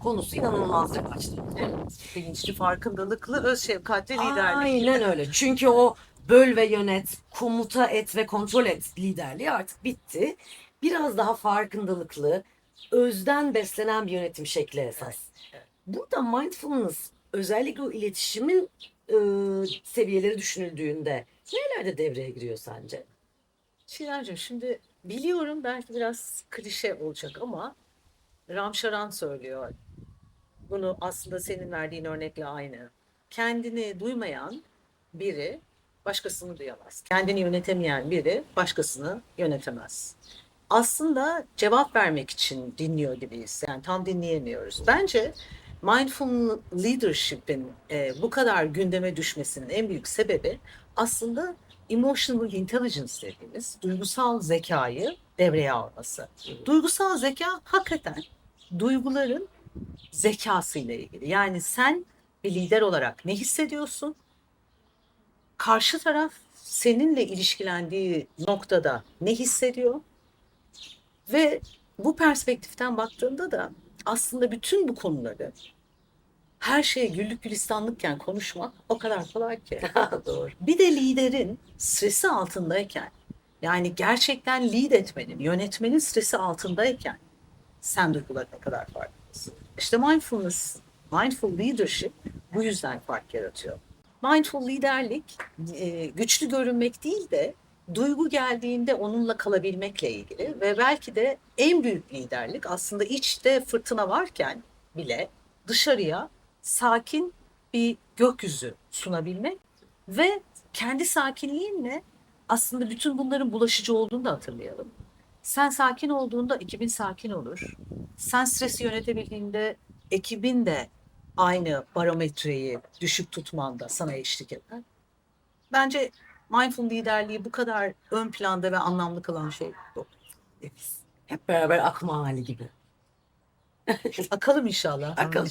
konusu inanılmaz revaçta. Bilinçli, farkındalıklı, öz şefkatli liderlik. Aynen öyle. Çünkü o böl ve yönet, komuta et ve kontrol et liderliği artık bitti. Biraz daha farkındalıklı, özden beslenen bir yönetim şekli esas. Burada mindfulness özellikle o iletişimin e, seviyeleri düşünüldüğünde nerelerde devreye giriyor sence? Çiğdemciğim şimdi biliyorum belki biraz klişe olacak ama Ramşaran söylüyor. Bunu aslında senin verdiğin örnekle aynı. Kendini duymayan biri başkasını duyamaz. Kendini yönetemeyen biri başkasını yönetemez. Aslında cevap vermek için dinliyor gibiyiz. Yani tam dinleyemiyoruz. Bence mindful leadership'in e, bu kadar gündeme düşmesinin en büyük sebebi aslında emotional intelligence dediğimiz duygusal zekayı devreye alması. Duygusal zeka hakikaten duyguların zekasıyla ilgili. Yani sen bir lider olarak ne hissediyorsun? Karşı taraf seninle ilişkilendiği noktada ne hissediyor? Ve bu perspektiften baktığında da aslında bütün bu konuları her şeye güllük gülistanlıkken konuşmak o kadar kolay ki. Doğru. Bir de liderin stresi altındayken yani gerçekten lead etmenin, yönetmenin stresi altındayken sen duygularına kadar farklısın. İşte mindfulness, mindful leadership bu yüzden fark yaratıyor. Mindful liderlik e, güçlü görünmek değil de duygu geldiğinde onunla kalabilmekle ilgili ve belki de en büyük liderlik aslında içte fırtına varken bile dışarıya sakin bir gökyüzü sunabilmek ve kendi sakinliğinle aslında bütün bunların bulaşıcı olduğunu da hatırlayalım. Sen sakin olduğunda ekibin sakin olur. Sen stresi yönetebildiğinde ekibin de aynı barometreyi düşük tutmanda sana eşlik eder. Bence mindful liderliği bu kadar ön planda ve anlamlı kılan şey bu. Nefis. Hep beraber akma hali gibi. Akalım inşallah. Akalım.